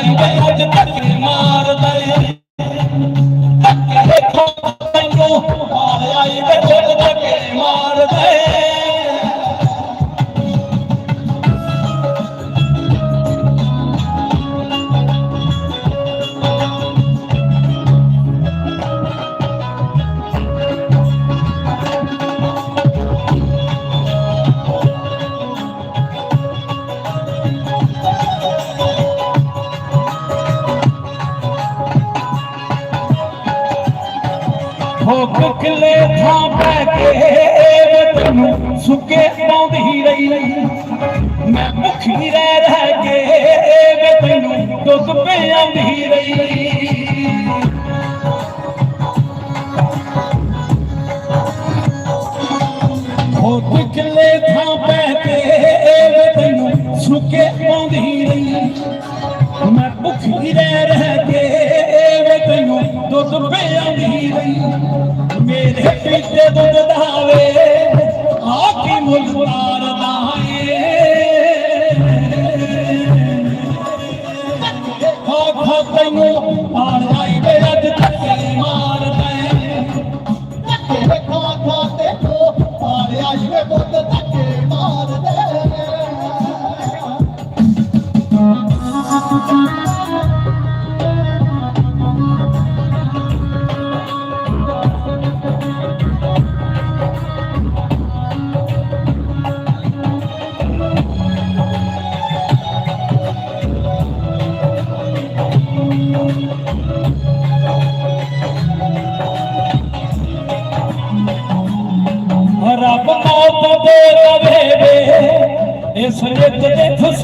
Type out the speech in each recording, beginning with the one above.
ਆਈ ਵੇ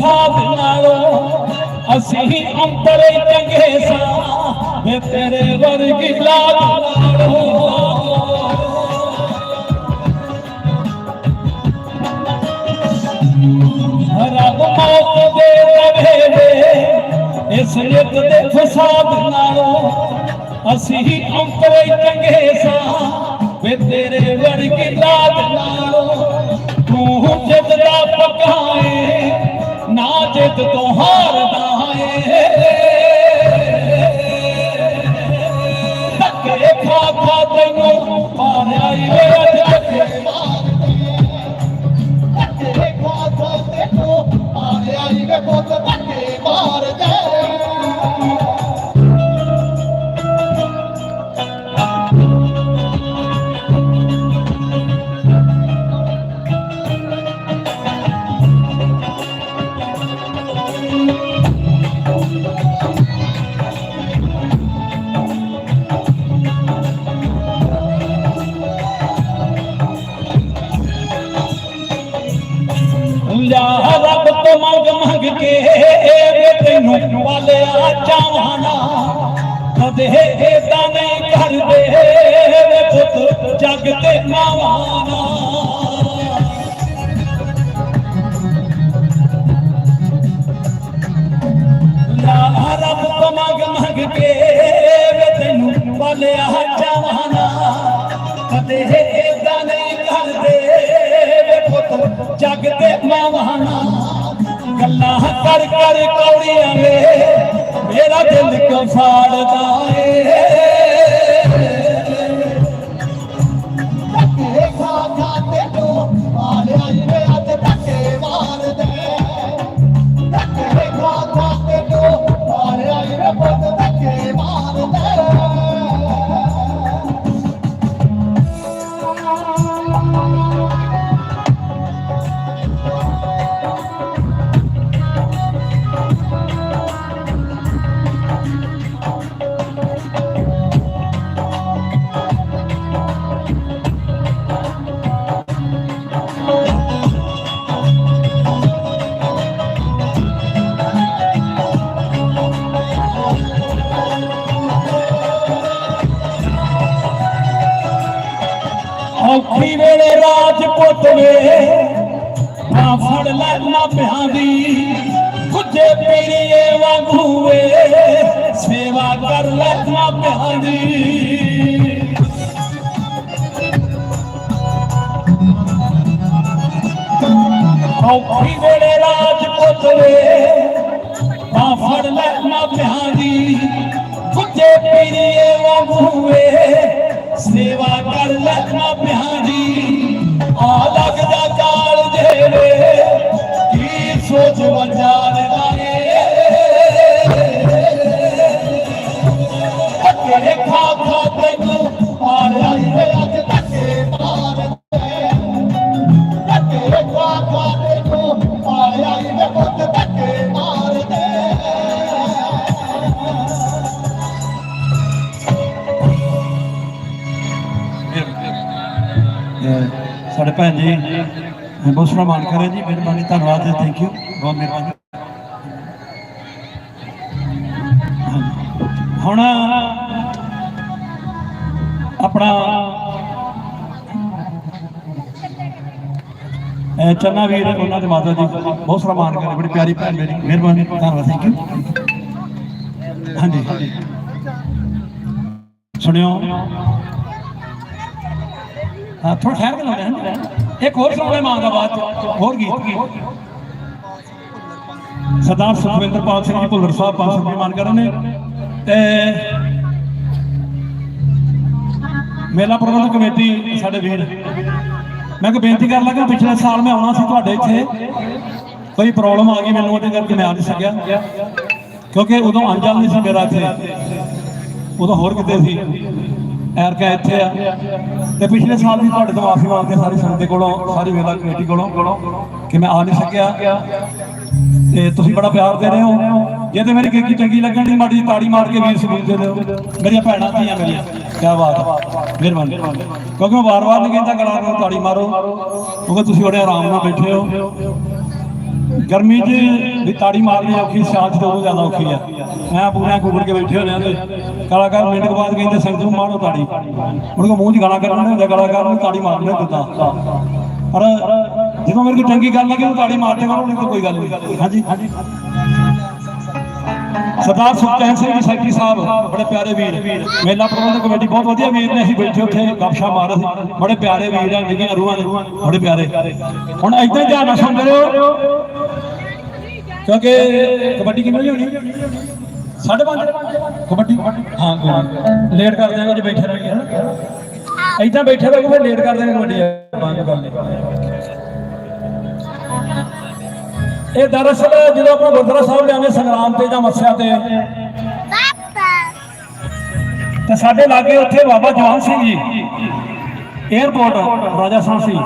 ਦੇ ਫਸਾਦ ਨਾਲੋਂ, ਅਸੀਂ ਅੰਤਰੇ ਚੰਗੇ ਸਾਂ, ਵੇ ਤੇਰੇ ਵਰਗੀ ਲਾਗ ਨਾਲੋਂ। ਰੱਬ ਮੌਤ ਦੇ ਦਵੇ ਵੇ ਇਸ ਰਿਤ ਦੇ ਫਸਾਦ ਨਾਲੋਂ, ਅਸੀਂ ਹੀ ਅੰਤਰੇ ਚੰਗੇ ਸਾਂ, ਵੇ ਤੇਰੇ ਵਰਗੀ ਲਾਗ ਨਾਲੋਂ। ਤੂੰ ਜਿੱਦ ਦਾ ਪਕਾਏ ਨਾ ਜਿੱਦ ਤੋਂ ਹਾਰਦਾ ਏ। ਧੱਕੇ ਖਾ ਖਾ ਤੈਨੂੰ ਮਾਰਿਆ ਈ ਜੱਗ ਤੇ ਮਾਵਾਨਾ ਗੱਲਾਂ ਕਰ ਕਰ ਕੌੜੀਆਂ ਵੇ ਮੇਰਾ ਦਿਲ ਕਿਉਂ ਏ? ਔਖੀ ਵੇਲੇ ਰਾਜਪੁੱਤ ਵੇ ਨਾ ਫੜ ਲੈਣਾ ਮਾਪਿਆਂ ਕੁਝੇ ਪੀਰੀਏ ਵਾਂਗੂ ਵੇ ਸੇਵਾ ਕਰ ਲੈਣਾ ਮਾਪਿਆਂ ਦੀ। ਔਖੀ ਵੇਲੇ ਰਾਜਪੁੱਤ ਵੇ ਤਾਂ ਫੜ ਲੈ ਮਾਪਿਆਂ ਦੀ ਗੁੱਜੇ ਪੀਰੀਏ ਵਾਂਗੂਏ ਸੇਵਾ ਕਰ ਲੈ ਮਾਪਿਆਂ ਦੀ। ਆ ਲੱਗਦਾ ਕਾਲ ਜਿਹੜੇ ਕੀ ਸੋਚ ਵਜਾਰ ਭੈਣ ਜੀ। ਬਹੁਤ ਸਾਰਾ ਕਰਿਆ ਜੀ, ਮਿਹਰਬਾਨੀ, ਧੰਨਵਾਦ ਜੀ ਥੈਂਕ ਯੂ ਬਹੁਤ ਮਿਹਰਬਾਨੀ। ਹੁਣ ਆਪਣਾ ਚੰਨਾ ਵੀਰ, ਉਹਨਾਂ ਦੇ ਮਾਤਾ ਜੀ, ਬਹੁਤ ਸਾਰਾ ਮਾਨ ਕਰਿਆ ਬੜੀ ਪਿਆਰੀ ਭੈਣ ਮੇਰੀ। ਮਿਹਰਬਾਨੀ, ਧੰਨਵਾਦ ਥੈਂਕ ਯੂ ਹਾਂਜੀ। ਸੁਣਿਓ ਥੋੜਾ ਠਹਿਰ ਕੇ ਲਾਉਂਦੇ ਹਨ। ਇੱਕ ਹੋਰ ਸੁਣਾਵੇ ਮਾਂ ਦਾ ਬਾਤ ਹੋਰ ਗੀਤ। ਸਰਦਾਰ ਸੁਖਵਿੰਦਰਪਾਲ ਸਿੰਘ ਜੀ ਭੁੱਲਰ ਸਾਹਿਬ 500 ਰੁਪਏ ਮਾਨ ਕਰਨ ਨੇ। ਤੇ ਮੇਲਾ ਪ੍ਰਬੰਧਕ ਕਮੇਟੀ ਸਾਡੇ ਵੀਰ। ਮੈਂ ਕਿ ਬੇਨਤੀ ਕਰਨ ਲੱਗਾ ਪਿਛਲੇ ਸਾਲ ਮੈਂ ਆਉਣਾ ਸੀ ਤੁਹਾਡੇ ਇੱਥੇ। ਕੋਈ ਪ੍ਰੋਬਲਮ ਆ ਗਈ ਮੈਨੂੰ ਉਹਦੇ ਕਰਕੇ ਮੈਂ ਆ ਨਹੀਂ ਸਕਿਆ। ਕਿਉਂਕਿ ਉਦੋਂ ਅੰਜਲ ਨਹੀਂ ਸੀ ਮੇਰਾ ਇੱਥੇ। ਉਦੋਂ ਹੋਰ ਕਿਤੇ ਸੀ। ਐਰਕਾ ਇੱਥੇ ਆ। ਤੇ ਪਿਛਲੇ ਸਾਲ ਵੀ ਤੁਹਾਡੇ ਤੋਂ ਮਾਫੀ ਮੰਗਦੇ ਸਾਰੀ ਸੰਗਤ ਦੇ ਕੋਲੋਂ, ਸਾਰੀ ਮੇਲਾ ਕਮੇਟੀ ਕੋਲੋਂ, ਕਿ ਮੈਂ ਆ ਨਹੀਂ ਸਕਿਆ। ਤੇ ਤੁਸੀਂ ਬੜਾ ਪਿਆਰ ਦੇ ਰਹੇ ਹੋ। ਜੇ ਤੇ ਮੇਰੀ ਗੀਤ ਚੰਗੀ ਲੱਗਣ ਦੀ ਮਾੜੀ ਤਾੜੀ ਮਾਰ ਕੇ ਵੀਰ ਸਬੂਤ ਦੇ ਦਿਓ। ਮੇਰੀਆਂ ਭੈਣਾਂ, ਧੀਆਂ ਮੇਰੀਆਂ। ਕੀ ਬਾਤ ਮਿਹਰਬਾਨੀ। ਕਿਉਂਕਿ ਮੈਂ ਵਾਰ-ਵਾਰ ਨਹੀਂ ਕਹਿੰਦਾ ਗਲਾ ਨੂੰ ਤਾੜੀ ਮਾਰੋ। ਕਿਉਂਕਿ ਤੁਸੀਂ ਬੜੇ ਆਰਾਮ ਨਾਲ ਬੈਠੇ ਹੋ। ਗਰਮੀ 'ਚ ਵੀ ਤਾੜੀ ਮਾਰਨੀ ਔਖੀ ਸਿਆਲ 'ਚ ਤਾਂ ਜ਼ਿਆਦਾ ਔਖੀ ਆ। ਮੈਂ ਪੂਰਾ ਗੁੱਗੜ ਕੇ ਬੈਠੇ ਹੋਣੇ ਤੇ ਕਲਾਕਾਰ ਮਿੰਟ ਬਾਅਦ ਕਹਿੰਦੇ ਸੰਗਤ ਨੂੰ ਮਾਰੋ ਤਾੜੀ। ਉਹਨਾਂ ਕੋ ਮੂੰਹ 'ਚ ਗਾਲਾਂ ਕੱਢਣੇ ਹੁੰਦੇ ਕਲਾਕਾਰ ਨੂੰ ਤਾੜੀ ਮਾਰਨੀ ਦਿੱਤਾ ਪਰ ਜਦੋਂ ਮੇਰੇ ਕੋਲ ਚੰਗੀ ਗੱਲ ਲੱਗੇ ਉਹ ਤਾੜੀ ਮਾਰਦੇ ਕਰੋ ਨਹੀਂ ਕੋਈ ਗੱਲ ਨਹੀਂ। ਹਾਂਜੀ? ਸਰਦਾਰ ਸੁਖਚੈਨ ਸਿੰਘ ਸੈਕਟਰੀ ਸਾਹਿਬ, ਬੜੇ ਪਿਆਰੇ ਵੀਰ। ਮੇਲਾ ਪ੍ਰਬੰਧਕ ਕਮੇਟੀ ਬਹੁਤ ਵਧੀਆ ਵੀਰ ਨੇ, ਅਸੀਂ ਬੈਠੇ ਉੱਥੇ ਗੱਪਸ਼ਾ ਮਾਰ ਰਹੇ ਬੜੇ ਪਿਆਰੇ ਵੀਰ ਆ ਨਿੱਕੀਆਂ ਰੂਹਾਂ ਨੇ, ਬੜੇ ਪਿਆਰੇ। ਹੁਣ ਏਦਾਂ ਹੀ ਧਿਆਨ ਨਾਲ ਸੁਣਦੇ ਰਹੋ ਕਿਉਂਕਿ ਕਬੱਡੀ ਕਿੰਨੀ ਵਜੇ ਹੋਣੀ? ਸਾਢੇ ਪੰਜ। ਕਬੱਡੀ? ਹਾਂ, ਕੋਈ ਲੇਟ ਕਰ ਦਿਆਂਗੇ, ਜੇ ਬੈਠੇ ਰਹੀਏ ਹਨਾ? ਏਦਾਂ ਬੈਠੇ ਰਹੋ, ਫਿਰ ਲੇਟ ਕਰ ਦਿਆਂਗੇ ਕਬੱਡੀ। ਪੰਜ ਗੱਲ ਨਹੀਂ ਇਹ ਦਰਅਸਲ ਜਦੋਂ ਆਪਾਂ ਗੁਰਦੁਆਰਾ ਸਾਹਿਬ ਲਿਆਵੇਂ ਸੰਗਰਾਮ ਤੇ ਜਾਂ ਮੱਸਿਆ ਤੇ। ਤੇ ਸਾਡੇ ਲਾਗੇ ਉੱਥੇ ਬਾਬਾ ਜਵਾਨ ਸਿੰਘ ਜੀ 에어ਪੋਰਟ ਰਾਜਾ ਸਾਹਿਬ ਸੀ।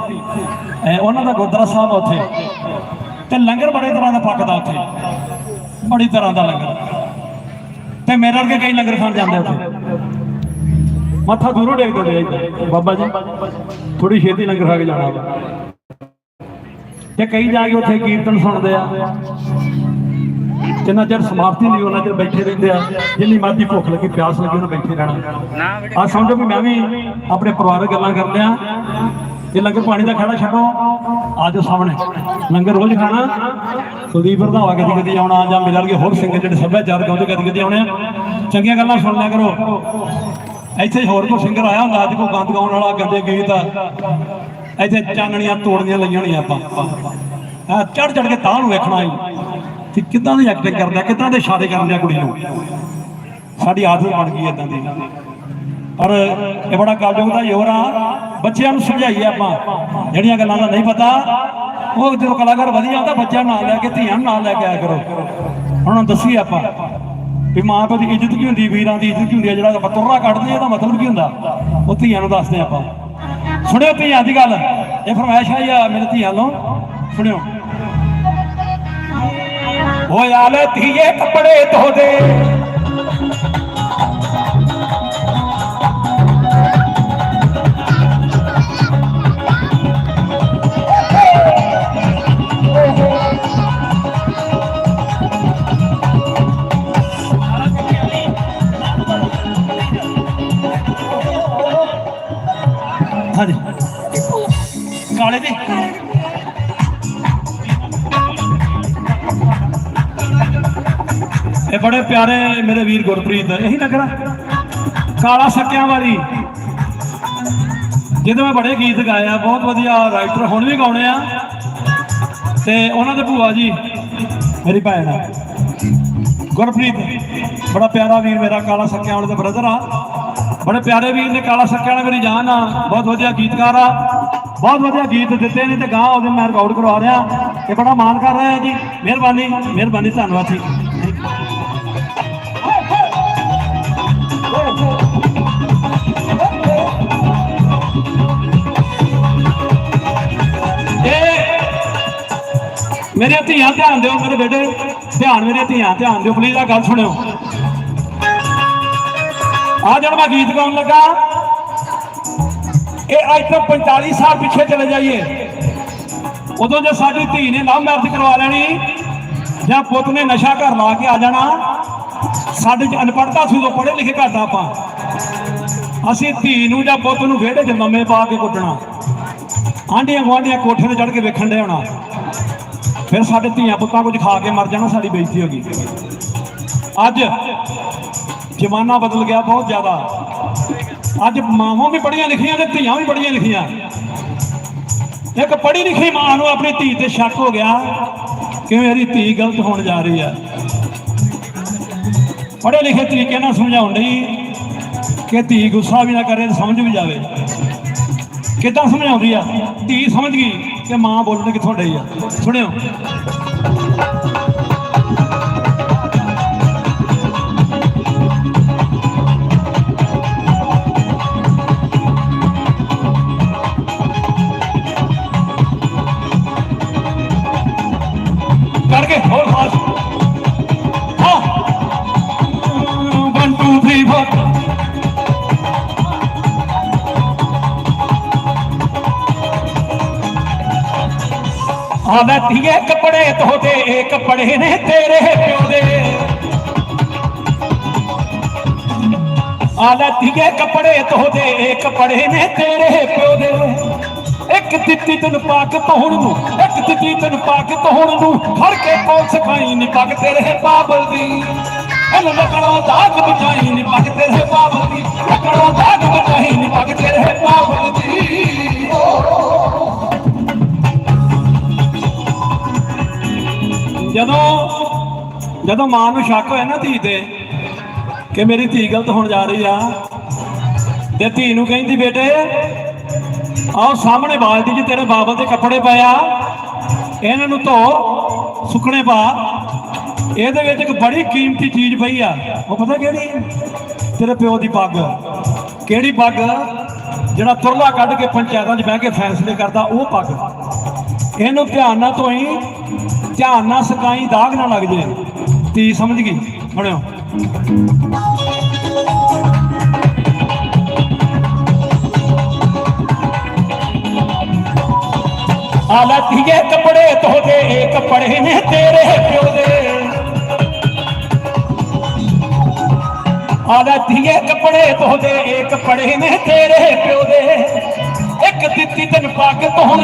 ਉਹਨਾਂ ਦਾ ਗੁਰਦੁਆਰਾ ਸਾਹਿਬ ਉੱਥੇ। ਤੇ ਲੰਗਰ ਬੜੇ ਤਰ੍ਹਾਂ ਦਾ ਪੱਕਦਾ ਉੱਥੇ। ਬੜੀ ਤਰ੍ਹਾਂ ਦਾ ਲੰਗਰ। ਤੇ ਮੇਰੇ ਵਰਗੇ ਕਈ ਲੰਗਰ ਖਾਣ ਜਾਂਦੇ ਉੱਥੇ। ਮੱਥਾ ਦੂਰੋਂ ਇੱਥੇ। ਬਾਬਾ ਜੀ। ਥੋੜੀ ਛੇਤੀ ਲੰਗਰ ਖਾ ਕੇ ਜਾਣਾ। ਤੇ ਕਈ ਜਾ ਕੇ ਉੱਥੇ ਕੀਰਤਨ ਸੁਣਦੇ ਆ, ਜਿੰਨਾ ਚਿਰ ਸਮਾਪਤੀ ਨਹੀਂ, ਉਹਨਾਂ ਚਿਰ ਬੈਠੇ ਰਹਿੰਦੇ ਆ। ਜਿੰਨੀ ਮਰਜ਼ੀ ਭੁੱਖ ਲੱਗੀ, ਪਿਆਸ ਲੱਗੀ, ਉਹਨਾਂ ਬੈਠੇ ਰਹਿਣਾ। ਆ ਸਮਝੋ ਵੀ ਮੈਂ ਵੀ ਆਪਣੇ ਪਰਿਵਾਰਕ ਗੱਲਾਂ ਕਰਦੇ ਆ। ਇਹ ਲੰਗਰ ਪਾਣੀ ਦਾ ਖੜਾ ਛੱਡੋ ਆਜੋ ਸਾਹਮਣੇ। ਲੰਗਰ ਰੋਜ਼ ਖਾਣਾ। ਕੁਲਦੀਪ ਰਧਾਵਾ ਕਦੀ ਕਦੀ ਆਉਣਾ, ਜਾਂ ਮਿਲਣਗੇ ਹੋਰ ਸਿੰਗਰ ਜਿਹੜੇ ਸੱਭਿਆਚਾਰ ਗਾਉਂਦੇ ਕਦੀ ਕਦੀ ਆਉਣੇ ਆ। ਚੰਗੀਆਂ ਗੱਲਾਂ ਸੁਣ ਲਿਆ ਕਰੋ। ਇੱਥੇ ਹੋਰ ਕੋਈ ਸਿੰਗਰ ਆਇਆ ਹੁੰਦਾ, ਅੱਜ ਕੋਈ ਗੰਦ ਗਾਉਣ ਵਾਲਾ ਗੰਦੇ ਗੀਤ ਇੱਥੇ ਚਾਨਣੀਆਂ ਤੋੜਨੀਆਂ ਲਈਆਂ ਹੋਣੀਆਂ ਆਪਾਂ। ਚੜ ਚੜ ਕੇ ਤਾਂ ਨੂੰ ਵੇਖਣਾ ਹੀ ਕਿ ਕਿੱਦਾਂ ਦੀ ਐਕਟਿੰਗ ਕਰਦਾ, ਕਿੱਦਾਂ ਦੇ ਇਸ਼ਾਰੇ ਕਰਦੇ ਕੁੜੀ ਨੂੰ। ਸਾਡੀ ਆਦਤ ਬਣ ਗਈ ਇਦਾਂ ਦੀ। ਪਰ ਇਹ ਬੜਾ ਕਲਯੁਗ ਦਾ ਯੋਰ ਆ ਬੱਚਿਆਂ ਨੂੰ ਸਮਝਾਈਏ ਆਪਾਂ। ਜਿਹੜੀਆਂ ਗੱਲਾਂ ਦਾ ਨਹੀਂ ਪਤਾ, ਉਹ ਜਦੋਂ ਕਲਾਕਾਰ ਵਧੀਆ ਹੁੰਦਾ, ਬੱਚਿਆਂ ਨੂੰ ਨਾਲ ਲੈ ਕੇ, ਧੀਆਂ ਨੂੰ ਨਾਲ ਲੈ ਕੇ ਆਇਆ ਕਰੋ। ਉਹਨਾਂ ਨੂੰ ਦੱਸੀਏ ਆਪਾਂ ਵੀ ਮਾਂ ਪਿਓ ਦੀ ਇੱਜ਼ਤ ਕੀ ਹੁੰਦੀ, ਵੀਰਾਂ ਦੀ ਇੱਜ਼ਤ ਕੀ ਹੁੰਦੀ ਹੈ ਜਿਹੜਾ ਆਪਾਂ ਤੁਰਰਾ ਕੱਢਦੇ ਇਹਦਾ ਮਤਲਬ ਕੀ ਹੁੰਦਾ? ਉਹ ਧੀਆਂ ਨੂੰ ਦੱਸਦੇ ਆਪਾਂ। ਸੁਣਿਓ ਧੀਆਂ ਦੀ ਗੱਲ। ਇਹ ਫਰਮਾਇਸ਼ ਆਈ ਆ ਮੇਰੇ ਧੀਆਂ ਨੂੰ। ਸੁਣਿਓ। ਓਏ ਆਲੇ ਧੀਏ ਕੱਪੜੇ ਧੋ ਦੇ। ਹਾਂਜੀ ਕਾਲੇ ਦੀ। ਇਹ ਬੜੇ ਪਿਆਰੇ ਮੇਰੇ ਵੀਰ ਗੁਰਪ੍ਰੀਤ, ਇਹੀ ਲੱਗਣਾ। ਕਾਲਾ ਸੱਕਿਆਂ ਵਾਲੀ। ਜਿਹਦੇ ਮੈਂ ਬੜੇ ਗੀਤ ਗਾਏ ਆ, ਬਹੁਤ ਵਧੀਆ ਰਾਈਟਰ ਹੁਣ ਵੀ ਗਾਉਣੇ ਆ। ਤੇ ਉਹਨਾਂ ਦੇ ਭੂਆ ਜੀ, ਮੇਰੀ ਭੈਣ ਆ। ਗੁਰਪ੍ਰੀਤ, ਬੜਾ ਪਿਆਰਾ ਵੀਰ ਮੇਰਾ, ਕਾਲਾ ਸੱਕਿਆਂ ਵਾਲੇ ਦਾ ਬ੍ਰਦਰ ਆ। ਬੜੇ ਪਿਆਰੇ ਵੀਰ ਨੇ ਕਾਲਾ ਸੱਕਿਆਂ ਵਾਲਾ ਮੇਰੀ ਜਾਨ ਆ। ਬਹੁਤ ਵਧੀਆ ਗੀਤਕਾਰ ਆ। ਬਹੁਤ ਵਧੀਆ ਗੀਤ ਦਿੱਤੇ ਨੇ ਤੇ ਗਾਂ ਉਹਦੇ ਮੈਂ ਰਿਕਾਰਡ ਕਰਵਾ ਰਿਹਾ। ਤੇ ਬੜਾ ਮਾਣ ਕਰ ਰਿਹਾ ਜੀ। ਮਿਹਰਬਾਨੀ ਮਿਹਰਬਾਨੀ, ਧੰਨਵਾਦ ਜੀ। ਇਹ ਮੇਰੀਆਂ ਧੀਆਂ ਧਿਆਨ ਦਿਓ, ਮੇਰੇ ਬੇਟੇ। ਧਿਆਨ ਮੇਰੀਆਂ ਧੀਆਂ, ਧਿਆਨ ਦਿਓ। ਪਲੀਜ਼ ਆ ਗੱਲ ਸੁਣਿਓ। ਆ ਜਦ ਮੈਂ ਗੀਤ ਗਾਉਣ ਲੱਗਾ। ਇਹ ਅੱਜ ਤੋਂ 45 ਸਾਲ ਪਿੱਛੇ ਚਲੇ ਜਾਈਏ। ਉਦੋਂ ਜੇ ਸਾਡੀ ਧੀ ਨੇ ਲਵ ਮੈਰਿਜ ਕਰਵਾ ਲੈਣੀ, ਜਾਂ ਪੁੱਤ ਨੇ ਨਸ਼ਾ ਘਰ ਲਾ ਕੇ ਆ ਜਾਣਾ, ਸਾਡੇ ਚ ਅਨਪੜ੍ਹਤਾ ਸੀ ਉਦੋਂ ਪੜ੍ਹੇ ਲਿਖੇ ਘੱਟ ਆਪਾਂ। ਅਸੀਂ ਧੀ ਨੂੰ ਜਾਂ ਪੁੱਤ ਨੂੰ ਵਿਹੜੇ 'ਚ ਲੰਮੇ ਪਾ ਕੇ ਕੁੱਟਣਾ। ਆਂਢੀਆਂ ਗੁਆਂਢੀਆਂ ਕੋਠੇ ਤੇ ਚੜ੍ਹ ਕੇ ਵੇਖਣ ਦੇ ਹੋਣਾ। ਫਿਰ ਸਾਡੇ ਧੀਆਂ ਪੁੱਤਾਂ ਕੁਝ ਖਾ ਕੇ ਮਰ ਜਾਣਾ, ਸਾਡੀ ਬੇਇੱਜ਼ਤੀ ਹੋ ਗਈ। ਅੱਜ ਜ਼ਮਾਨਾ ਬਦਲ ਗਿਆ ਬਹੁਤ ਜ਼ਿਆਦਾ। ਅੱਜ ਮਾਵਾਂ ਵੀ ਪੜ੍ਹੀਆਂ ਲਿਖੀਆਂ ਤੇ ਧੀਆਂ ਵੀ ਪੜ੍ਹੀਆਂ ਲਿਖੀਆਂ। ਇੱਕ ਪੜ੍ਹੀ ਲਿਖੀ ਮਾਂ ਨੂੰ ਆਪਣੀ ਧੀ ਤੇ ਸ਼ੱਕ ਹੋ ਗਿਆ ਕਿ ਮੇਰੀ ਧੀ ਗਲਤ ਹੋਣ ਜਾ ਰਹੀ ਹੈ ਪੜ੍ਹੇ ਲਿਖੇ ਤਰੀਕੇ ਨਾਲ ਸਮਝਾਉਣ ਲਈ ਕਿ ਧੀ ਗੁੱਸਾ ਵੀ ਨਾ ਕਰੇ ਤੇ ਸਮਝ ਵੀ ਜਾਵੇ। ਕਿੱਦਾਂ ਸਮਝਾਉਂਦੀ ਆ? ਧੀ ਸਮਝ ਗਈ ਕਿ ਮਾਂ ਬੋਲਣ ਕਿੱਥੋਂ ਡਈ ਆ? ਸੁਣਿਓ। ਆਲਾ ਧੀਏ ਕੱਪੜੇ ਧੋਦੇ ਇਹ ਕੱਪੜੇ ਨੇ ਤੇਰੇ ਪਿਓ ਦੇ। ਆਲਾ ਧੀਏ ਕੱਪੜੇ ਧੋਦੇ ਇਹ ਕੱਪੜੇ ਨੇ ਤੇਰੇ ਪਿਓ ਦੇ। ਇੱਕ ਦਿੱਤੀ ਤੈਨੂੰ ਪਾਕ ਪਾਉਣ ਨੂੰ, ਇੱਕ ਦਿੱਤੀ ਤੈਨੂੰ ਪੱਗ ਪਾਉਣ ਨੂੰ, ਫੜ ਕੇ ਕੋਲ ਸਿਖਾਈ ਨੀ ਪੱਗ ਤੇਰੇ ਬਾਬਲ ਦੀ। ਇਹਨੂੰ ਲੱਗਣਾ ਦਾਗ ਬਚਾਈ ਨੀ ਪੱਗ ਤੇਰੇ ਬਾਬਲ ਦੀ ਲੱਗਣਾ ਦਾਗ ਬਚਾਈ ਨੀ ਪੱਗ ਤੇਰੇ ਬਾਬਲ ਦੀ। ਜਦੋਂ ਜਦੋਂ ਮਾਂ ਨੂੰ ਸ਼ੱਕ ਹੋਇਆ ਨਾ ਧੀ ਤੇ ਕਿ ਮੇਰੀ ਧੀ ਗਲਤ ਹੋਣ ਜਾ ਰਹੀ ਆ ਤੇ ਧੀ ਨੂੰ ਕਹਿੰਦੀ, ਬੇਟੇ ਆਓ ਸਾਹਮਣੇ ਬਾਲਦੀ 'ਚ ਤੇਰੇ ਬਾਬਲ ਦੇ ਕੱਪੜੇ ਪਾਇਆ ਇਹਨਾਂ ਨੂੰ ਧੋ, ਸੁੱਕਣੇ ਪਾ। ਇਹਦੇ ਵਿੱਚ ਇੱਕ ਬੜੀ ਕੀਮਤੀ ਚੀਜ਼ ਪਈ ਆ। ਉਹ ਪਤਾ ਕਿਹੜੀ? ਤੇਰੇ ਪਿਓ ਦੀ ਪੱਗ। ਕਿਹੜੀ ਪੱਗ? ਜਿਹੜਾ ਤੁਰਲਾ ਕੱਢ ਕੇ ਪੰਚਾਇਤਾਂ 'ਚ ਬਹਿ ਕੇ ਫੈਸਲੇ ਕਰਦਾ, ਉਹ ਪੱਗ। ਇਹਨੂੰ ਧਿਆਨ ਨਾਲ ਧੋਈ ਧਿਆਨ ਨਾਲ ਸਕਾਈ ਦਾਗ ਨਾ ਲੱਗ ਜੇ ਤੀ ਸਮਝ ਗਈ? ਸੁਣਿਓ ਆਲਾ ਧੀਏ ਕੱਪੜੇ ਧੋਦੇ ਇਹ ਕੱਪੜੇ ਨੇ ਤੇਰੇ ਪਿਓ ਦੇ। ਆਲਾ ਧੀਏ ਕੱਪੜੇ ਧੋਦੇ ਕੱਪੜੇ ਨੇ ਤੇਰੇ ਪਿਓ ਦੇ। ਇੱਕ ਦਿੱਤੀ ਤੈਨੂੰ ਪੱਗ ਧੋਣ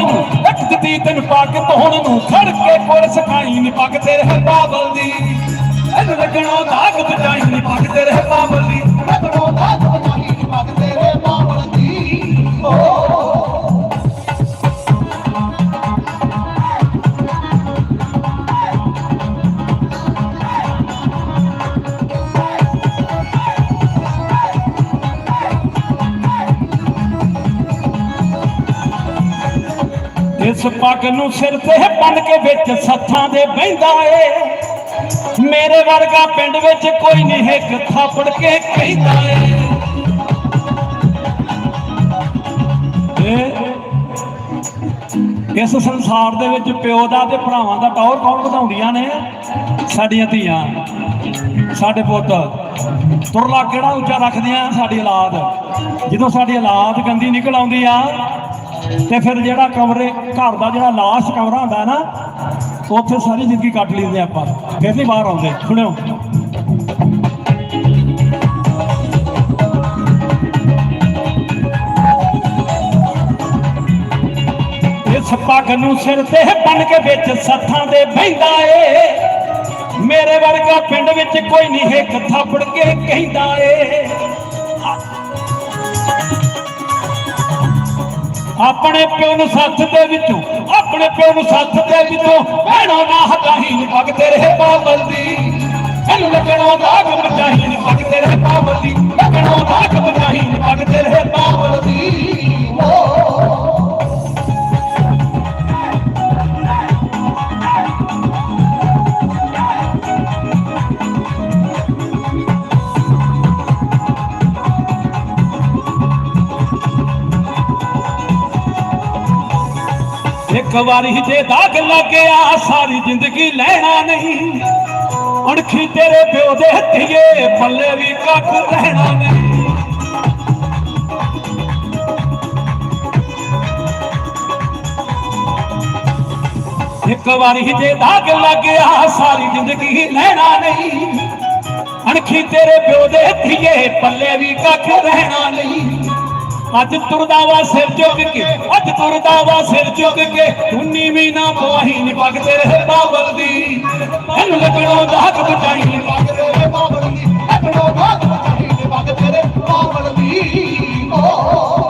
ਨੂੰ ਇੱਕ ਦਿੱਤੀ ਤੈਨੂੰ ਪੱਗ ਨੂੰ ਖੜ ਕੇ ਕੋਲ ਸਕਾਈ ਨੀ ਪੱਗ ਤੇਰੇ ਬਾਬਲ ਦੀ। ਇਹਨੂੰ ਲੱਗਣੋਂ ਦਾਗ ਬਚਾਈ ਨੀ ਪੱਗ ਤੇਰੇ ਬਾਬਲ ਦੀ। ਪੱਗ ਨੂੰ ਸਿਰ ਤੇ ਬੰਨ ਕੇ ਵਿੱਚ ਸੱਥਾਂ ਦੇ ਬਹਿੰਦਾ ਏ। ਮੇਰੇ ਵਰਗਾ ਪਿੰਡ ਵਿੱਚ ਕੋਈ ਨਹੀਂ ਇੱਕ ਥਾਪੜ ਕੇ ਕਹਿੰਦਾ ਏ। ਇਸ ਸੰਸਾਰ ਦੇ ਵਿੱਚ ਪਿਓ ਦਾ ਤੇ ਭਰਾਵਾਂ ਦਾ ਟੌਰ ਕੌਣ ਵਧਾਉਂਦੀਆਂ ਨੇ ਸਾਡੀਆਂ ਧੀਆਂ। ਸਾਡੇ ਪੁੱਤ, ਤੁਰਲਾ ਕਿਹੜਾ ਉੱਚਾ ਰੱਖਦੀਆਂ ਸਾਡੀ ਔਲਾਦ? ਜਦੋਂ ਸਾਡੀ ਔਲਾਦ ਗੰਦੀ ਨਿਕਲ ਆਉਂਦੀ ਆ ਤੇ ਫਿਰ ਜਿਹੜਾ ਕਮਰੇ ਘਰ ਦਾ ਜਿਹੜਾ ਲਾਸਟ ਕਮਰਾ ਹੁੰਦਾ ਨਾ ਉੱਥੇ ਸਾਰੀ ਜ਼ਿੰਦਗੀ ਕੱਟ ਲੈਂਦੇ ਆਪਾਂ। ਫਿਰ ਨਹੀਂ ਬਾਹਰ ਆਉਂਦੇ, ਸੁਣਿਓ। ਸੱਪਾ ਗੰਨੂ ਸਿਰ ਤੇ ਬਣ ਕੇ ਵਿੱਚ ਸੱਥਾਂ ਦੇ ਬਹਿੰਦਾ ਏ। ਮੇਰੇ ਵਰਗਾ ਪਿੰਡ ਵਿੱਚ ਕੋਈ ਨਹੀਂ ਇੱਕ ਥਾਪੜ ਕੇ ਕਹਿੰਦਾ ਏ। ਆਪਣੇ ਪਿਓ ਨੂੰ ਸੱਥ ਦੇ ਵਿੱਚੋਂ, ਆਪਣੇ ਪਿਓ ਨੂੰ ਸੱਥ ਦੇ ਵਿੱਚੋਂ ਭੈਣੋ ਨਾ ਹਟਾਹੀ ਨੀ ਰਹੇ ਤੇਰੇ ਬਾਬਲ ਦੀ ਇਹਨੂੰ ਲੱਗਣਾ ਦਾਗ ਬਚਾਈ ਨੀ ਪੱਗ ਤੇਰੇ ਲੱਗਣਾ ਦਾਗ ਬਚਾਈ ਨੀ ਪੱਗ ਤੇਰੇ ਓ ਇੱਕ ਵਾਰੀ ਜੇ ਦਾਗ ਲੱਗਿਆ, ਸਾਰੀ ਜ਼ਿੰਦਗੀ ਲੈਣਾ ਨਹੀਂ। ਅਣਖੀ ਤੇਰੇ ਪਿਓ ਦੇ ਹੱਥੀਏ, ਪੱਲੇ ਵੀ ਕੱਖ ਰਹਿਣਾ ਨਹੀਂ। ਇੱਕ ਵਾਰੀ ਜੇ ਦਾਗ ਲੱਗਿਆ, ਸਾਰੀ ਜ਼ਿੰਦਗੀ ਲੈਣਾ ਨਹੀਂ। ਅਣਖੀ ਤੇਰੇ ਪਿਓ ਦੇ ਹੱਥੀਏ, ਪੱਲੇ ਵੀ ਕੱਖ ਰਹਿਣਾ ਨਹੀਂ। ਅੱਜ ਤੁਰਦਾ ਵਾ ਸਿਰ ਚੁੱਕ ਕੇ, ਅੱਜ ਤੁਰਦਾ ਵਾ ਸਿਰ ਚੁੱਕ ਕੇ, ਉਨੀ ਵੀ ਨਾ ਪਵਾਹੀ ਨੀ ਪੱਗ ਤੇਰੇ ਬਾਬਲ ਦੀ। ਇਹਨੂੰ ਲੱਗਣੋਂ ਦਾਗ ਬਚਾਈ ਨੀ ਪੱਗ ਪੱਗ ਬਾਬਲ ਦੀ। ਲੱਗਣਾ ਦਾਗ ਬਚਾਈ ਨੀ ਪੱਗ ਤੇਰੇ ਬਾਬਲ ਦੀ। ਓ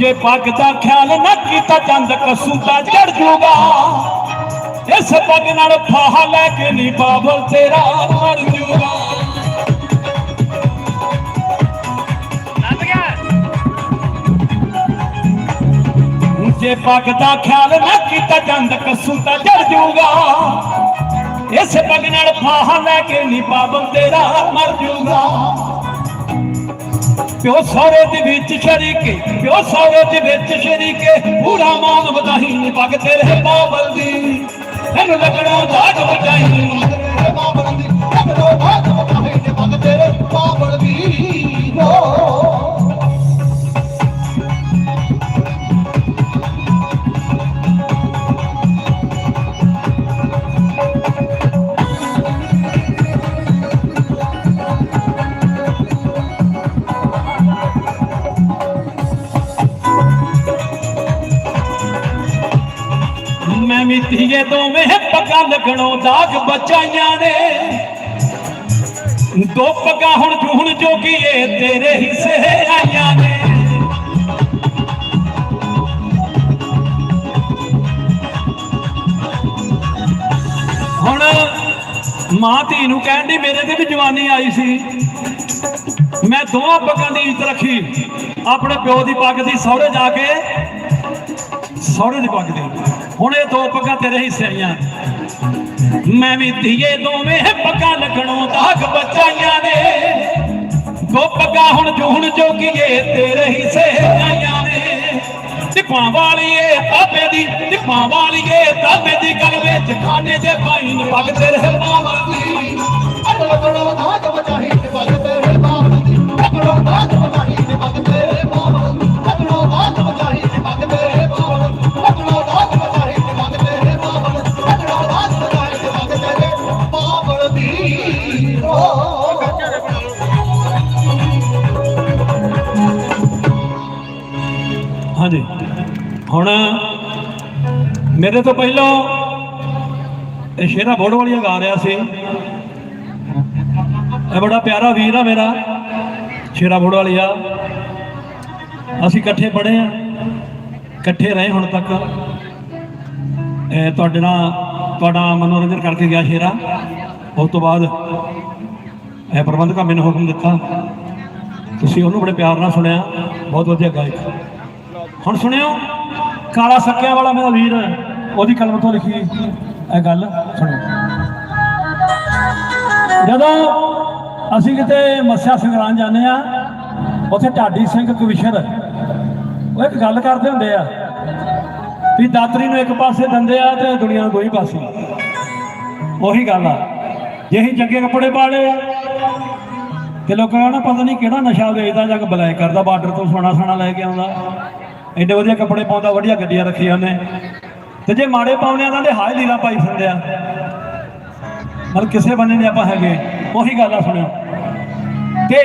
ਜੇ ਪੱਗ ਦਾ ਖਿਆਲ ਨਾ ਕੀਤਾ ਚੰਦ ਕਸੂ ਚੜ ਜੂਗਾ ਇਸ ਪੱਗ ਨਾਲ ਫਾਹਾ ਲੈ ਕੇ ਨੀ ਬਾਬਲ ਤੇਰਾ ਮਰ ਜੂਗਾ ਜੇ ਪੱਗ ਦਾ ਖਿਆਲ ਨਾ ਕੀਤਾ ਚੰਦ ਕਸੂ ਤਾਂ ਚੜ ਜੂਗਾ ਇਸ ਪੱਗ ਨਾਲ ਫਾਹਾ ਲੈ ਕੇ ਨੀ ਬਾਬਲ ਤੇਰਾ ਮਰ ਜੂਗਾ ਪਿਓ ਸਾਰੇ ਦੇ ਵਿੱਚ ਸ਼ਰੀਕੇ, ਪਿਓ ਸਾਰੇ ਦੇ ਵਿੱਚ ਸ਼ਰੀਕੇ, ਪੂਰਾ ਮਾਨ ਵਧਾਈ ਨੀ ਪੱਗ ਬਾਬਲ ਦੀ ਇਹਨੂੰ ਲੱਗਣਾ ਦਾਗ ਬਚਾਈ ਬਾਬਲ ਦੀ ਲੱਗਣਾ ਦਾਗ ਬਚਾਈ ਨੀ ਪੱਗ ਬਾਬਲ ਦੀ ਓ ਮੈਂ ਵੀ ਧੀਏ ਦੋਵੇਂ ਪੱਗਾਂ ਲੱਗਣੋਂ ਦਾਗ ਬਚਾਈਆਂ ਨੇ। ਦੋ ਪੱਗਾਂ ਹੁਣ ਜੂਹਣ ਜੋਗੀਏ ਤੇਰੇ ਹਿੱਸੇ ਆਈਆਂ ਨੇ। ਹੁਣ ਮਾਂ ਧੀ ਨੂੰ ਕਹਿਣ ਦੀ ਮੇਰੇ ਤੇ ਵੀ ਜਵਾਨੀ ਆਈ ਸੀ। ਮੈਂ ਦੋਵਾਂ ਪੱਗਾਂ ਦੀ ਇੱਜ਼ਤ ਰੱਖੀ। ਆਪਣੇ ਪਿਓ ਦੀ ਪੱਗ ਦੀ ਸਹੁਰੇ ਜਾ ਕੇ, ਸਹੁਰੇ ਦੀ ਪੱਗ ਦੀ। ਹੁਣ ਦੋ ਪੱਗਾਂ ਤੇਰੇ ਹਿੱਸੇ ਆਈਆਂ ਮੈਂ ਵੀ ਧੀਏ ਦੋਵੇਂ ਪੱਗਾਂ ਲੱਗਣੋਂ ਦਾਗ ਬਚਾਈਆਂ ਨੇ। ਦੋ ਪੱਗਾਂ ਹੁਣ ਜੂਹਣ ਜੋਗੀਏ ਤੇਰੇ ਹਿੱਸੇ ਆਈਆਂ ਨੇ। ਟਿਪਾਂ ਵਾਲੀਏ ਤਾਬੇ ਦੀ, ਟਿਪਾਂ ਵਾਲੀਏ ਤਾਬੇ ਦੀ ਗੱਲ ਵਿੱਚ ਖਾਨੇ ਦੇ ਪਾਈ ਪੱਗ ਤੇਰੇ ਬਾਬਾ ਦੀ। ਲੱਗਣਾ ਦਾਗ ਮੇਰੇ ਤੋਂ ਪਹਿਲਾਂ ਇਹ ਸ਼ੇਰਾ ਬੋੜ ਵਾਲੀਆਂ ਗਾ ਰਿਹਾ ਸੀ। ਇਹ ਬੜਾ ਪਿਆਰਾ ਵੀਰ ਆ ਮੇਰਾ, ਸ਼ੇਰਾ ਬੋੜ ਵਾਲੀਆ। ਅਸੀਂ ਇਕੱਠੇ ਪੜ੍ਹੇ ਆ, ਇਕੱਠੇ ਰਹੇ ਹੁਣ ਤੱਕ। ਇਹ ਤੁਹਾਡੇ ਨਾਲ, ਤੁਹਾਡਾ ਮਨੋਰੰਜਨ ਕਰਕੇ ਗਿਆ ਸ਼ੇਰਾ। ਉਸ ਤੋਂ ਬਾਅਦ ਇਹ ਪ੍ਰਬੰਧਕਾਂ ਮੈਨੂੰ ਹੁਕਮ ਦਿੱਤਾ। ਤੁਸੀਂ ਉਹਨੂੰ ਬੜੇ ਪਿਆਰ ਨਾਲ ਸੁਣਿਆ, ਬਹੁਤ ਵਧੀਆ ਗਾਇਕ। ਹੁਣ ਸੁਣਿਓ। ਕਾਲਾ ਸੱਕਿਆ ਵਾਲਾ ਮੇਰਾ ਵੀਰ, ਉਹਦੀ ਕਲਮ ਤੋਂ ਲਿਖੀ ਇਹ ਗੱਲ ਸੁਣੋ। ਜਦੋਂ ਅਸੀਂ ਕਿਤੇ ਮੱਸਿਆ ਸੰਗਰਾਮ ਜਾਂਦੇ ਆ ਉੱਥੇ ਢਾਡੀ ਸਿੰਘ ਕਵਿਸ਼ਰ ਉਹ ਇੱਕ ਗੱਲ ਕਰਦੇ ਹੁੰਦੇ ਆ ਵੀ ਦਾਤਰੀ ਨੂੰ ਇੱਕ ਪਾਸੇ ਦੰਦੇ ਆ ਤੇ ਦੁਨੀਆ ਨੂੰ ਦੋਈ ਪਾਸੇ। ਉਹੀ ਗੱਲ ਆ। ਜੇ ਅਸੀਂ ਚੰਗੇ ਕੱਪੜੇ ਪਾ ਲਏ ਤੇ ਲੋਕਾਂ ਕਹਿੰਦਾ ਪਤਾ ਨਹੀਂ ਕਿਹੜਾ ਨਸ਼ਾ ਵੇਚਦਾ ਜਾਂ ਬਲੈਕ ਕਰਦਾ, ਬਾਰਡਰ ਤੋਂ ਸੋਨਾ ਸੋਨਾ ਲੈ ਕੇ ਆਉਂਦਾ। ਐਡੇ ਵਧੀਆ ਕੱਪੜੇ ਪਾਉਂਦਾ, ਵਧੀਆ ਗੱਡੀਆਂ ਰੱਖੀਆਂ ਨੇ ਤੇ ਜੇ ਮਾੜੇ ਪਾਉਣੇ ਆ ਤਾਂ ਦੇ ਹਾਏ ਲੀਲਾ ਪਾਈ ਫਿਰਦੇ ਆ। ਮਤਲਬ ਕਿਸੇ ਬੰਨੇ ਦੇ ਆਪਾਂ ਹੈਗੇ। ਉਹੀ ਗੱਲ ਆ, ਸੁਣਿਓ। ਤੇ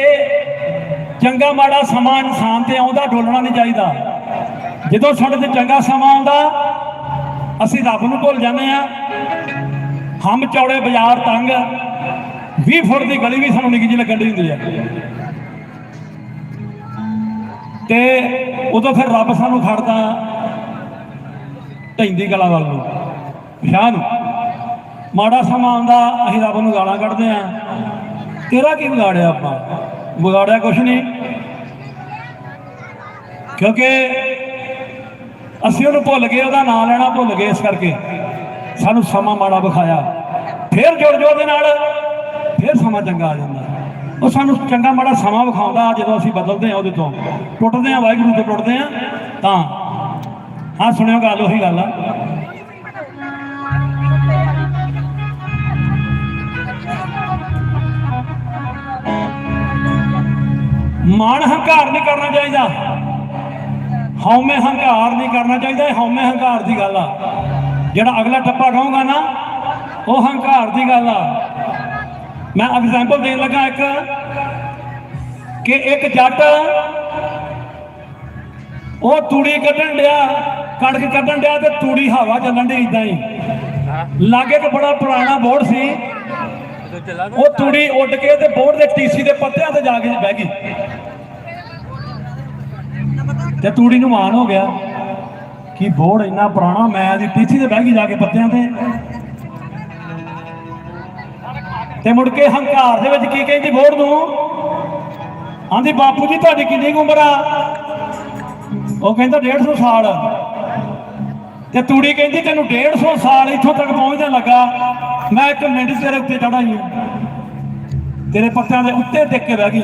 ਚੰਗਾ ਮਾੜਾ ਸਮਾਂ ਇਨਸਾਨ ਤੇ ਆਉਂਦਾ, ਡੋਲਣਾ ਨਹੀਂ ਚਾਹੀਦਾ। ਜਦੋਂ ਸਾਡੇ ਤੇ ਚੰਗਾ ਸਮਾਂ ਆਉਂਦਾ, ਅਸੀਂ ਰੱਬ ਨੂੰ ਭੁੱਲ ਜਾਂਦੇ ਆ। ਹਮ ਚੌੜੇ ਬਾਜ਼ਾਰ ਤੰਗ 20 ਫੁੱਟ ਦੀ ਗਲੀ ਵੀ ਸਾਨੂੰ ਨਿੱਕੀ ਜਿਹੀ ਲੱਗਣ ਦੀ ਹੁੰਦੀ ਆ। ਤੇ ਉਦੋਂ ਫਿਰ ਰੱਬ ਸਾਨੂੰ ਖੜਦਾ ਢੈਂਦੀ ਗਲਾ ਵੱਲ ਨੂੰ। ਪਿਛਾਂਹ ਨੂੰ ਮਾੜਾ ਸਮਾਂ ਆਉਂਦਾ, ਅਸੀਂ ਰੱਬ ਨੂੰ ਗਾਲਾਂ ਕੱਢਦੇ ਆ ਤੇਰਾ ਕੀ ਵਿਗਾੜਿਆ ਆਪਾਂ? ਵਿਗਾੜਿਆ ਕੁਛ ਨਹੀਂ। ਕਿਉਂਕਿ ਅਸੀਂ ਉਹਨੂੰ ਭੁੱਲ ਗਏ, ਉਹਦਾ ਨਾਮ ਲੈਣਾ ਭੁੱਲ ਗਏ ਇਸ ਕਰਕੇ। ਸਾਨੂੰ ਸਮਾਂ ਮਾੜਾ ਵਿਖਾਇਆ। ਫਿਰ ਜੁੜ ਜੋ ਦੇ ਨਾਲ, ਫਿਰ ਸਮਾਂ ਚੰਗਾ ਆ ਜਾਂਦਾ। ਉਹ ਸਾਨੂੰ ਚੰਗਾ ਮਾੜਾ ਸਮਾਂ ਵਿਖਾਉਂਦਾ ਜਦੋਂ ਅਸੀਂ ਬਦਲਦੇ ਆ ਉਹਦੇ ਤੋਂ। ਟੁੱਟਦੇ ਆ ਵਾਹਿਗੁਰੂ ਤੋਂ ਟੁੱਟਦੇ ਆ ਤਾਂ, ਹਾਂ, ਸੁਣਿਓ ਗੱਲ, ਉਹੀ ਗੱਲ ਆ। ਮਾਣ ਹੰਕਾਰ ਨਹੀਂ ਕਰਨਾ ਚਾਹੀਦਾ। ਹਉਮੈ ਹੰਕਾਰ ਨਹੀਂ ਕਰਨਾ ਚਾਹੀਦਾ, ਇਹ ਹਉਮੈ ਹੰਕਾਰ ਦੀ ਗੱਲ ਆ। ਜਿਹੜਾ ਅਗਲਾ ਟੱਪਾ ਕਹੂੰਗਾ ਨਾ, ਉਹ ਹੰਕਾਰ ਦੀ ਗੱਲ ਆ। ਮੈਂ ਐਗਜ਼ਾਮਪਲ ਦੇਣ ਲੱਗਾ ਇੱਕ ਕਿ ਇੱਕ ਜੱਟ ਉਹ ਤੂੜੀ ਕੱਢਣ ਡਿਆ, ਕਣਕ ਕੱਢਣ ਡਿਆ ਤੇ ਤੂੜੀ ਹਵਾ ਚੱਲਣ ਦੀ ਇਦਾਂ ਹੀ। ਲਾਗੇ ਇੱਕ ਬੜਾ ਪੁਰਾਣਾ ਬੋਰਡ ਸੀ। ਉਹ ਤੂੜੀ ਉੱਡ ਕੇ ਤੇ ਬੋਰਡ ਦੇ ਟੀਸੀ ਦੇ ਪੱਤਿਆਂ ਤੇ ਜਾ ਕੇ ਬਹਿ ਗਈ। ਤੇ ਤੂੜੀ ਨੂੰ ਮਾਣ ਹੋ ਗਿਆ ਕਿ ਬੋਰਡ ਇੰਨਾ ਪੁਰਾਣਾ, ਮੈਂ ਦੀ ਟੀਸੀ ਤੇ ਬਹਿ ਗਈ ਜਾ ਕੇ ਪੱਤਿਆਂ ਤੇ। ਤੇ ਮੁੜ ਕੇ ਹੰਕਾਰ ਦੇ ਵਿੱਚ ਕੀ ਕਹਿੰਦੀ ਬੋਰਡ ਨੂੰ? ਆਂਦੀ, ਬਾਪੂ ਜੀ, ਤੁਹਾਡੀ ਕਿੰਨੀ ਕੁ ਉਮਰ ਆ? ਉਹ ਕਹਿੰਦਾ 150 ਸਾਲ। ਤੇ ਤੂੜੀ ਕਹਿੰਦੀ, ਤੈਨੂੰ 150 ਸਾਲ ਇੱਥੋਂ ਤੱਕ ਪਹੁੰਚਦਾ ਲੱਗਾ। ਮੈਂ ਇੱਕ ਮਿੰਟ ਤੇਰੇ ਉੱਤੇ ਚੜਾਈ ਤੇਰੇ ਪੱਤਿਆਂ ਦੇ ਉੱਤੇ ਟਿਕ ਕੇ ਬਹਿ ਗਈ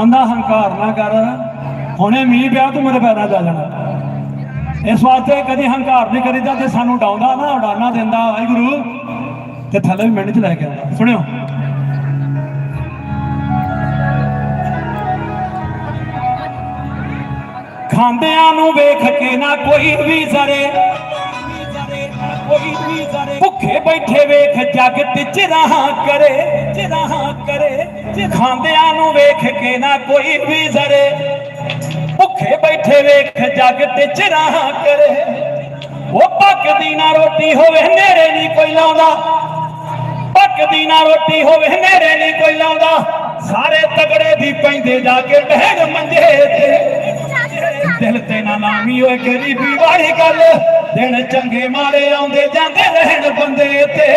ਆਂਦਾ, ਹੰਕਾਰ ਨਾ ਕਰ। ਹੁਣੇ ਮੀਂਹ ਪਿਆ, ਤੂੰ ਮੇਰੇ ਪੈਰਾਂ 'ਚ ਜਾਣਾ। ਇਸ ਵਾਸਤੇ ਕਦੀ ਹੰਕਾਰ ਨਹੀਂ ਕਰੀਦਾ ਤੇ ਸਾਨੂੰ ਡਾਉਂਦਾ ਨਾ, ਉਡਾਨਾ ਦਿੰਦਾ, ਵਾਹਿਗੁਰੂ ਤੇ ਥੱਲੇ ਵੀ ਮਿੰਟ 'ਚ ਲੈ ਕੇ ਆਉਂਦਾ। ਸੁਣਿਓ? ਖਾਂਦਿਆਂ ਨੂੰ ਵੇਖ ਕੇ ਨਾ ਕੋਈ ਵੀ ਜ਼ਰੇ। ਭੁੱਖੇ ਬੈਠੇ ਵੇਖ ਜੱਗ ਤੇ ਚਰਾਹਾਂ ਕਰੇ ਚਰਾਹਾਂ ਕਰੇ। ਖਾਂਦਿਆਂ ਨੂੰ ਵੇਖ ਕੇ ਨਾ ਕੋਈ ਵੀ ਜ਼ਰੇ। ਭੁੱਖੇ ਬੈਠੇ ਵੇਖ ਜੱਗ ਤੇ ਚਰਾਹਾਂ ਕਰੇ। ਉਹ ਪੱਕਦੀ ਨਾ ਰੋਟੀ ਹੋਵੇ ਨੇਰੇ ਨਹੀਂ ਕੋਈ ਲਾਉਂਦਾ। ਪੱਕਦੀ ਨਾ ਰੋਟੀ ਹੋਵੇ ਨੇਰੇ ਨਹੀਂ ਕੋਈ ਲਾਉਂਦਾ। ਸਾਰੇ ਤਗੜੇ ਦੀ ਪੈਂਦੇ ਜਾ ਕੇ ਬਹਿਣ ਮੰਜੇ ਤੇ। ਦਿਲ ਤੇ ਨਾ ਲਾਵੀ ਓਏ ਗਰੀਬੀ ਵਾਲੀ ਗੱਲ, ਦਿਨ ਚੰਗੇ ਮਾੜੇ ਆਉਂਦੇ ਜਾਂਦੇ ਰਹਿਣ ਬੰਦੇ ਤੇ।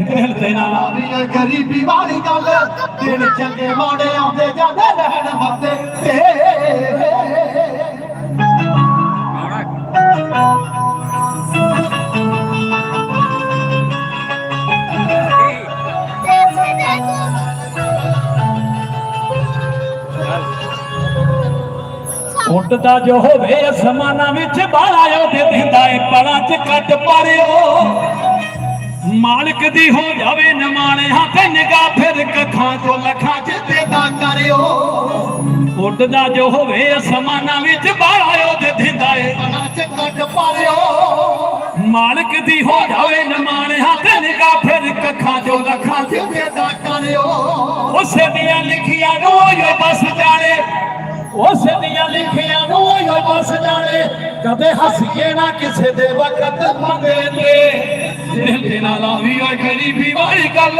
ਦਿਲ ਤੇ ਨਾ ਲਾਵੀ ਆਵੀ ਗਰੀਬੀ ਵਾਲੀ ਗੱਲ, ਦਿਨ ਚੰਗੇ ਮਾੜੇ ਆਉਂਦੇ ਜਾਂਦੇ ਰਹਿਣ ਬੰਦੇ ਤੇ। ਉੱਡਦਾ ਜੋ ਹੋਵੇ, ਅਸਮਾਨਾਂ ਵਿੱਚ ਬਾਲਾ ਉਹਦੇ ਦਿੰਦਾ ਏ, ਪਲਾਂ ਚ ਕੱਟ ਪਰਿਓ। ਮਾਲਕ ਦੀ ਹੋ ਜਾਵੇ ਨਮਾਣੇ ਹੱਥ, ਨਿਗਾਹ ਫਿਰ ਕੱਖਾਂ ਤੋਂ ਲੱਖਾਂ ਚ ਦੇਦਾ ਕਰਿਓ। ਉੱਡਦਾ ਜੋ ਹੋਵੇ, ਅਸਮਾਨਾਂ ਵਿੱਚ ਬਾਲਾ ਉਹਦੇ ਦਿੰਦਾ ਏ ਮਨਾ ਚ ਕੱਟ ਪਾਰਿਓ। ਮਾਲਕ ਦੀ ਹੋ ਜਾਵੇ ਨਮਾਣੇ ਹੱਥ, ਨਿਗਾਹ ਫਿਰ ਕੱਖਾਂ ਤੋਂ ਲੱਖਾਂ ਚ ਦੇਦਾ ਕਰਿਓ। ਉਸੇ ਦੀਆਂ ਲਿਖੀਆਂ ਨੂੰ ਬਸ ਜਾਣੇ ਉਸੇ ਦੀਆਂ ਲਿਖੀਆਂ ਨੂੰ ਓਯੋ ਬਸ ਜਾਣੇ। ਕਦੇ ਹੱਸੀਏ ਨਾ ਕਿਸੇ ਦੇ ਵਕਤ ਮੰਗੇ ਤੇ। ਦਿਲ ਦੇ ਨਾਲ ਆਵੀ ਓਏ ਗਰੀਬੀ ਵਾਲੀ ਗੱਲ।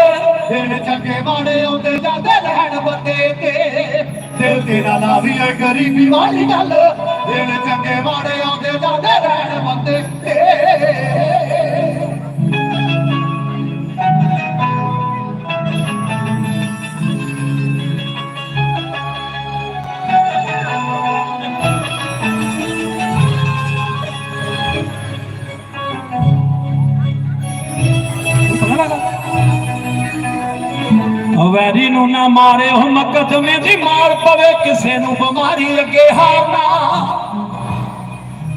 ਦਿਨ ਚੰਗੇ ਮਾੜੇ ਆਉਂਦੇ ਜਾਂਦੇ ਰਹਿਣ ਬੰਦੇ ਤੇ। ਦਿਲ ਦੇ ਨਾਲ ਆਵੀ ਏ ਗਰੀਬੀ ਵਾਲੀ ਗੱਲ। ਦਿਨ ਚੰਗੇ ਮਾੜੇ ਆਉਂਦੇ ਜਾਂਦੇ ਰਹਿਣ ਬੰਦੇ ਨੂੰ ਨਾ ਮਾਰੇ ਉਹ ਮਕਦਮੇ ਦੀ ਮਾਰ ਪਵੇ, ਕਿਸੇ ਨੂੰ ਬਿਮਾਰੀ ਲੱਗੇ ਹਾਰਨਾ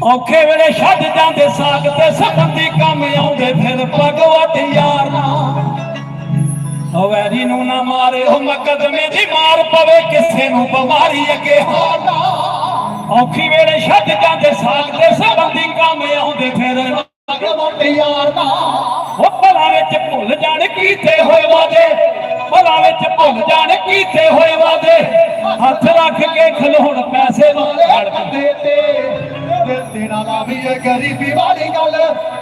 ਔਖੇ ਵੇਲੇ ਛੱਡ ਜਾਂਦੇ ਸਾਗ ਤੇ ਸੰਬੰਧੀ ਕੰਮ ਆਉਂਦੇ, ਫਿਰ ਭਗਵਤ ਯਾਰ ਨਾ। ਉਹ ਨੂੰ ਨਾ ਮਾਰੇ ਉਹ ਮਕਦਮੇ ਦੀ ਮਾਰ ਪਵੇ, ਕਿਸੇ ਨੂੰ ਬਿਮਾਰੀ ਅੱਗੇ ਹਾਰਨਾ ਔਖੀ ਵੇਲੇ ਛੱਡ ਜਾਂਦੇ ਸਾਗ ਤੇ ਸੰਬੰਧੀ ਕੰਮ ਆਉਂਦੇ, ਫਿਰ ਭਗਵਤ ਯਾਰ ਦਾ ਉਹ ਭਲਾ ਵਿੱਚ ਭੁੱਲ ਜਾਣ ਕੀਤੇ ਹੋਏ ਵਾਦੇ ਭਲਾ ਵਿੱਚ ਭੁੱਲ ਜਾਣ ਕੀਤੇ ਹੋਏ ਵਾਦੇ। ਹੱਥ ਰੱਖ ਕੇ ਖਲੋਣ ਪੈਸੇ ਵਾਲੇ ਬੰਦੇ ਤੇ ਨਾਲ ਆਵੀ ਏ ਗਰੀਬੀ ਵਾਲੀ ਗੱਲ।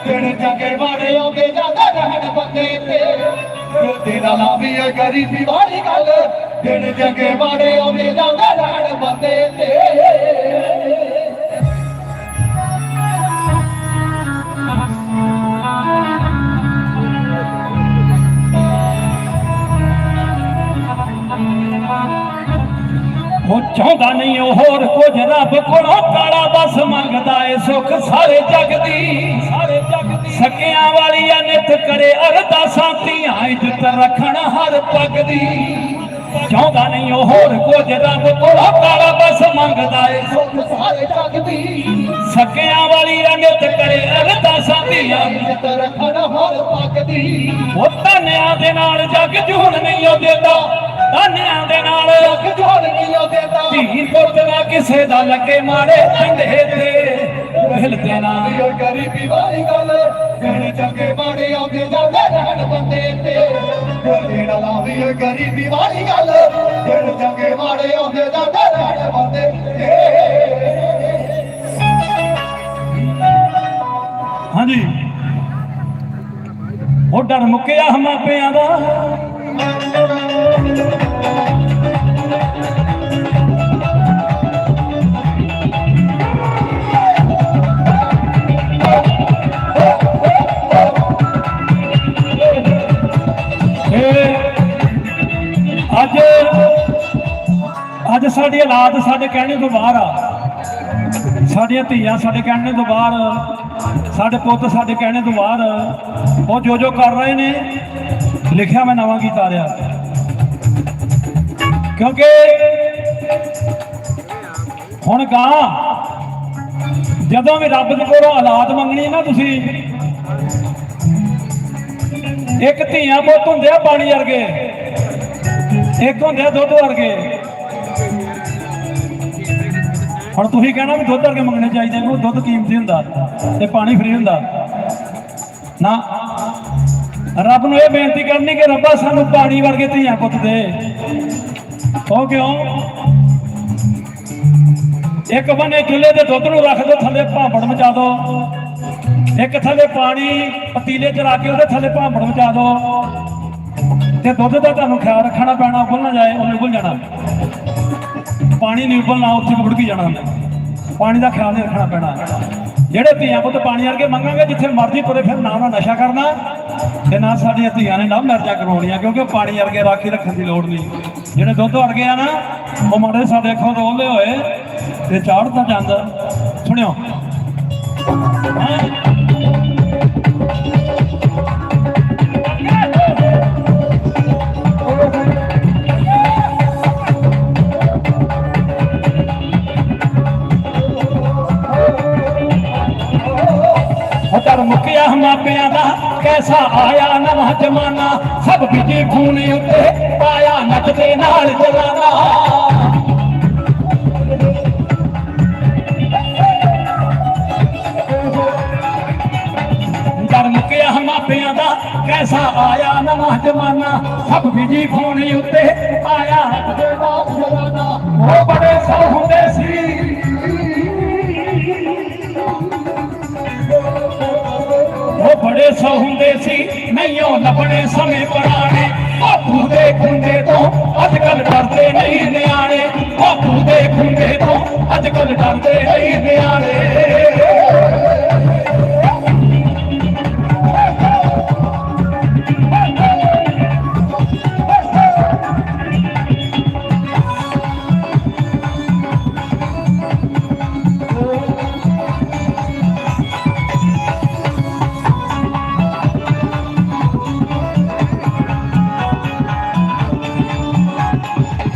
ਦਿਨ ਚੰਗੇ ਮਾੜੇ ਆਉਂਦੇ ਜਾਂਦੇ ਰਹਿਣ ਬੰਦੇ ਤੇ। ਤੇਰਾ ਨਾਂ ਵੀ ਹੈ ਗਰੀਬੀ ਵਾਲੀ ਗੱਲ। ਦਿਨ ਜਗੇ ਮਾੜੇ ਆਉਂਦੇ ਜਾਂਦੇ ਰਹਿਣ ਬੰਦੇ ਤੇ। ਉਹ ਚਾਹੁੰਦਾ ਨਹੀਂ ਉਹ ਹੋਰ ਕੁਝ ਰੱਬ ਕੋਲੋਂ ਕਾਲਾ ਬਸ ਮੰਗਦਾ ਏ, ਸੁੱਖ ਸਾਰੇ ਜਗ ਦੀ। ਸਾਰੇ ਜਗ ਦੀ। ਸਕਿਆਂ ਵਾਲੀਆਂ ਨਿਤ ਕਰੇ ਅਰਦਾਸਾਂ ਧੀਆਂ ਇੱਜ਼ਤ ਰੱਖਣ ਹਰ ਪੱਗ ਦੀ। ਚਾਹੁੰਦਾ ਨਹੀਂ ਉਹ ਹੋਰ ਕੁਝ ਰੱਬ ਕੋਲੋਂ ਕਾਲਾ ਬਸ ਮੰਗਦਾ ਏ, ਸੁੱਖ ਸਾਰੇ ਜਗ ਦੀ। ਸਕਿਆਂ ਵਾਲੀਆਂ ਨਿਤ ਕਰੇ ਅਰਦਾਸਾਂ ਧੀਆਂ ਜਿੱਤ ਰੱਖਣ ਹਰ ਪੱਗ ਦੀ। ਉਹ ਧੰਨਿਆਂ ਦੇ ਨਾਲ ਜਗ ਜੂਨ ਨਹੀਂ ਉਹ ਦਿੰਦਾ ਧੰਨਿਆਂ ਦੇ ਨਾਲ। ਜਗ ਜੋੜ ਕੀ ਉਹ ਦੇਦਾ ਧੀ ਪੁੱਤ ਨਾ ਕਿਸੇ ਦਾ ਲੱਗੇ ਮਾਰੇ ਝੰਡੇ ਤੇ। ਹਿਲਦੇ ਨਾ। ਵੀ ਉਹ ਗਰੀਬੀ ਵਾਲੀ ਗੱਲ ਦਿਨ ਜਗੇ ਮਾੜੇ ਆਉਂਦੇ ਜਾਂਦੇ ਰਹਿਣ ਬੰਦੇ ਤੇ। ਤੇਰਾ ਨਾਂ ਵੀ ਹੈ ਗਰੀਬੀ ਵਾਲੀ ਗੱਲ ਦਿਨ ਜਗੇ ਮਾੜੇ ਆਉਂਦੇ ਜਾਂਦੇ ਰਹਿਣ ਬੰਦੇ ਤੇ। ਹਾਂਜੀ। ਉਹ ਡਰ ਮੁੱਕਿਆ ਹਮਾਪਿਆਂ ਦਾ। ਅੱਜ ਅੱਜ ਸਾਡੀ ਹਾਲਾਤ ਸਾਡੇ ਕਹਿਣੇ ਤੋਂ ਬਾਹਰ ਆ। ਸਾਡੀਆਂ ਧੀਆਂ ਸਾਡੇ ਕਹਿਣੇ ਤੋਂ ਬਾਹਰ, ਸਾਡੇ ਪੁੱਤ ਸਾਡੇ ਕਹਿਣੇ ਤੋਂ ਬਾਹਰ, ਉਹ ਜੋ ਜੋ ਕਰ ਰਹੇ ਨੇ, ਲਿਖਿਆ ਮੈਂ ਨਵਾਂ ਗੀਤ ਆ ਰਿਹਾ। ਕਿਉਂਕਿ ਹੁਣ ਗਾਂ, ਜਦੋਂ ਵੀ ਰੱਬ ਦੇ ਕੋਲੋਂ ਹਾਲਾਤ ਮੰਗਣੀ ਨਾ ਤੁਸੀਂ, ਇੱਕ ਧੀਆਂ ਪੁੱਤ ਹੁੰਦੇ ਆ ਪਾਣੀ ਵਰਗੇ, ਇੱਕ ਹੁੰਦੇ ਆ ਦੁੱਧ ਵਰਗੇ। ਹੁਣ ਤੁਸੀਂ ਕਹਿਣਾ ਵੀ ਦੁੱਧ ਵਰਗੇ ਮੰਗਣੇ ਚਾਹੀਦੇ ਨੇ ਦੁੱਧ ਕੀਮਤੀ ਹੁੰਦਾ ਤੇ ਪਾਣੀ ਫ੍ਰੀ ਹੁੰਦਾ। ਨਾ, ਰੱਬ ਨੂੰ ਇਹ ਬੇਨਤੀ ਕਰਨੀ ਕਿ ਰੱਬਾ ਸਾਨੂੰ ਪਾਣੀ ਵਰਗੇ ਧੀਆਂ ਪੁੱਤ ਦੇ। ਉਹ ਕਿਉਂ ਇੱਕ ਬੰਨੇ ਚੁੱਲ੍ਹੇ ਦੇ ਦੁੱਧ ਨੂੰ ਰੱਖ ਦੋ, ਥੱਲੇ ਭਾਂਬੜ ਮਚਾ ਦੋ। ਇੱਕ ਥੱਲੇ ਪਾਣੀ ਪਤੀਲੇ 'ਚ ਰੱਖ ਕੇ ਉਹਦੇ ਥੱਲੇ ਭਾਂਬੜ ਮਚਾ ਦੋ। ਤੇ ਦੁੱਧ ਦਾ ਤੁਹਾਨੂੰ ਖਿਆਲ ਰੱਖਣਾ ਪੈਣਾ ਉਬਲ ਨਾ ਜਾਏ, ਉਹਨੇ ਉਬਲ ਜਾਣਾ। ਪਾਣੀ ਨਹੀਂ ਉਬਲਣਾ, ਉੱਥੇ ਬੁੜਕੀ ਜਾਣਾ। ਹੁੰਦਾ ਪਾਣੀ ਦਾ ਖਿਆਲ ਨਹੀਂ ਰੱਖਣਾ ਪੈਣਾ। ਜਿਹੜੇ ਧੀਆਂ ਪੁੱਤ ਪਾਣੀ ਵਰਗੇ ਮੰਗਾਂਗੇ, ਜਿੱਥੇ ਮਰਜ਼ੀ ਤੁਰੇ ਫਿਰ ਨਾ ਉਹਨਾਂ ਨਸ਼ਾ ਕਰਨਾ ਤੇ ਨਾ ਸਾਡੀਆਂ ਧੀਆਂ ਨੇ ਨਾ ਮਰਜ਼ਾ ਕਰਵਾਉਣੀਆਂ, ਕਿਉਂਕਿ ਉਹ ਪਾਣੀ ਵਰਗੇ ਰਾਖੀ ਰੱਖਣ ਦੀ ਲੋੜ ਨਹੀਂ। ਜਿਹੜੇ ਦੁੱਧ ਵਰਗੇ ਆ ਨਾ, ਉਹ ਮਾੜੇ ਸਾਡੇ ਅੱਖੋਂ ਰੋਲੇ ਹੋਏ, ਤੇ ਚਾੜਦਾ ਜਾਂਦਾ। ਸੁਣਿਓ। ਹਾਂ ਹਤਰ ਮੁਕਿਆ ਮਾਪਿਆਂ ਦਾ। ਕੈਸਾ ਆਇਆ ਨਵਾਂ ਜਮਾਨਾ? ਸਭ ਬਿਜੇ ਖੂਨੇ ਉੱਤੇ ਪਾਇਆ ਨੱਚਦੇ ਨਾਲ ਜਲਾਨਾ। ਮਾਪਿਆਂ ਦਾ, ਕੈਸਾ ਆਇਆ ਨਵਾਂ ਜਮਾਨਾ? ਸਭ ਬਿਜੇ ਖੂਨੇ ਉੱਤੇ ਪਾਇਆ ਨੱਚਦੇ ਨਾਲ ਜਲਾਨਾ। ਉਹ ਬੜੇ ਸੌ ਹੁੰਦੇ ਸੀ। ਉਹ ਬੜੇ ਸੌ ਹੁੰਦੇ ਸੀ ਨਹੀਂ ਉਹ ਲੱਭਣੇ ਸਮੇਂ ਪੁਰਾਣੇ। ਬਾਪੂ ਦੇ ਖੁੰਡੇ ਤੋਂ ਅੱਜ ਕੱਲ ਡਰਦੇ ਨਹੀਂ ਨਿਆਣੇ। ਬਾਪੂ ਦੇ ਖੁੰਡੇ ਤੋਂ ਅੱਜ ਕੱਲ ਡਰਦੇ ਨਹੀਂ ਨਿਆਣੇ।